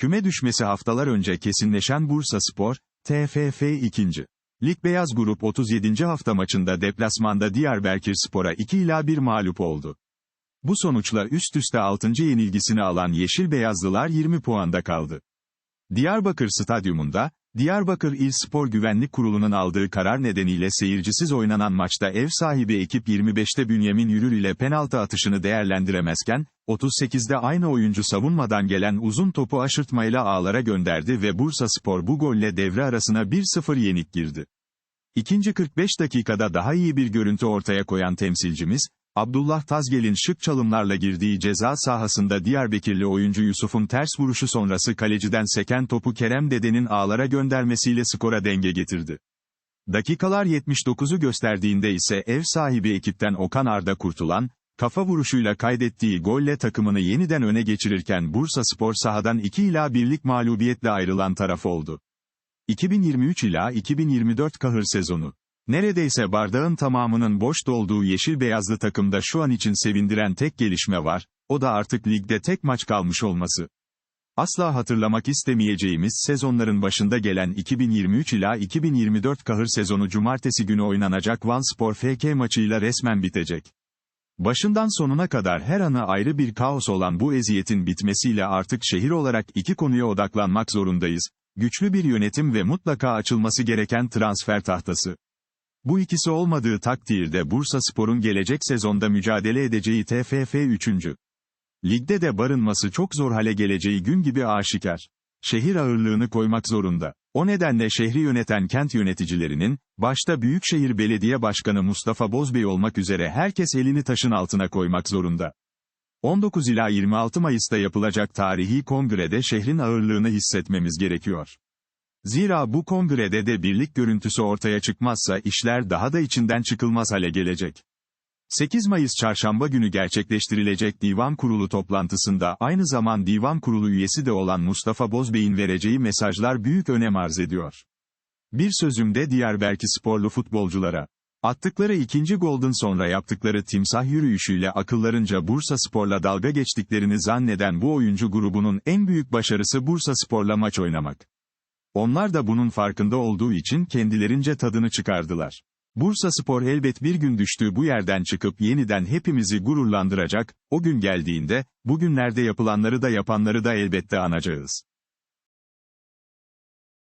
Küme düşmesi haftalar önce kesinleşen Bursa Spor, TFF 2. Lig Beyaz Grup 37. hafta maçında deplasmanda Diyarbakır Spor'a 2 ila 1 mağlup oldu. Bu sonuçla üst üste 6. yenilgisini alan Yeşil Beyazlılar 20 puanda kaldı. Diyarbakır Stadyumunda, Diyarbakır İl Spor Güvenlik Kurulu'nun aldığı karar nedeniyle seyircisiz oynanan maçta ev sahibi ekip 25'te Bünyamin Yürür ile penaltı atışını değerlendiremezken, 38'de aynı oyuncu savunmadan gelen uzun topu aşırtmayla ağlara gönderdi ve Bursa Spor bu golle devre arasına 1-0 yenik girdi. İkinci 45 dakikada daha iyi bir görüntü ortaya koyan temsilcimiz, Abdullah Tazgel'in şık çalımlarla girdiği ceza sahasında Diyarbakırlı oyuncu Yusuf'un ters vuruşu sonrası kaleciden seken topu Kerem Dede'nin ağlara göndermesiyle skora denge getirdi. Dakikalar 79'u gösterdiğinde ise ev sahibi ekipten Okan Arda kurtulan, kafa vuruşuyla kaydettiği golle takımını yeniden öne geçirirken Bursa Spor sahadan 2 ila birlik mağlubiyetle ayrılan taraf oldu. 2023 ila 2024 kahır sezonu. Neredeyse bardağın tamamının boş dolduğu yeşil beyazlı takımda şu an için sevindiren tek gelişme var, o da artık ligde tek maç kalmış olması. Asla hatırlamak istemeyeceğimiz sezonların başında gelen 2023 ila 2024 kahır sezonu cumartesi günü oynanacak Van Spor FK maçıyla resmen bitecek. Başından sonuna kadar her anı ayrı bir kaos olan bu eziyetin bitmesiyle artık şehir olarak iki konuya odaklanmak zorundayız. Güçlü bir yönetim ve mutlaka açılması gereken transfer tahtası. Bu ikisi olmadığı takdirde Bursa Spor'un gelecek sezonda mücadele edeceği TFF 3. Ligde de barınması çok zor hale geleceği gün gibi aşikar. Şehir ağırlığını koymak zorunda. O nedenle şehri yöneten kent yöneticilerinin, başta Büyükşehir Belediye Başkanı Mustafa Bozbey olmak üzere herkes elini taşın altına koymak zorunda. 19 ila 26 Mayıs'ta yapılacak tarihi kongrede şehrin ağırlığını hissetmemiz gerekiyor. Zira bu kongrede de birlik görüntüsü ortaya çıkmazsa işler daha da içinden çıkılmaz hale gelecek. 8 Mayıs çarşamba günü gerçekleştirilecek divan kurulu toplantısında aynı zaman divan kurulu üyesi de olan Mustafa Bozbey'in vereceği mesajlar büyük önem arz ediyor. Bir sözümde Diyarbakır sporlu futbolculara. Attıkları ikinci golden sonra yaptıkları timsah yürüyüşüyle akıllarınca Bursa Spor'la dalga geçtiklerini zanneden bu oyuncu grubunun en büyük başarısı Bursa Spor'la maç oynamak. Onlar da bunun farkında olduğu için kendilerince tadını çıkardılar. Bursa Spor elbet bir gün düştüğü bu yerden çıkıp yeniden hepimizi gururlandıracak, o gün geldiğinde, bugünlerde yapılanları da yapanları da elbette anacağız.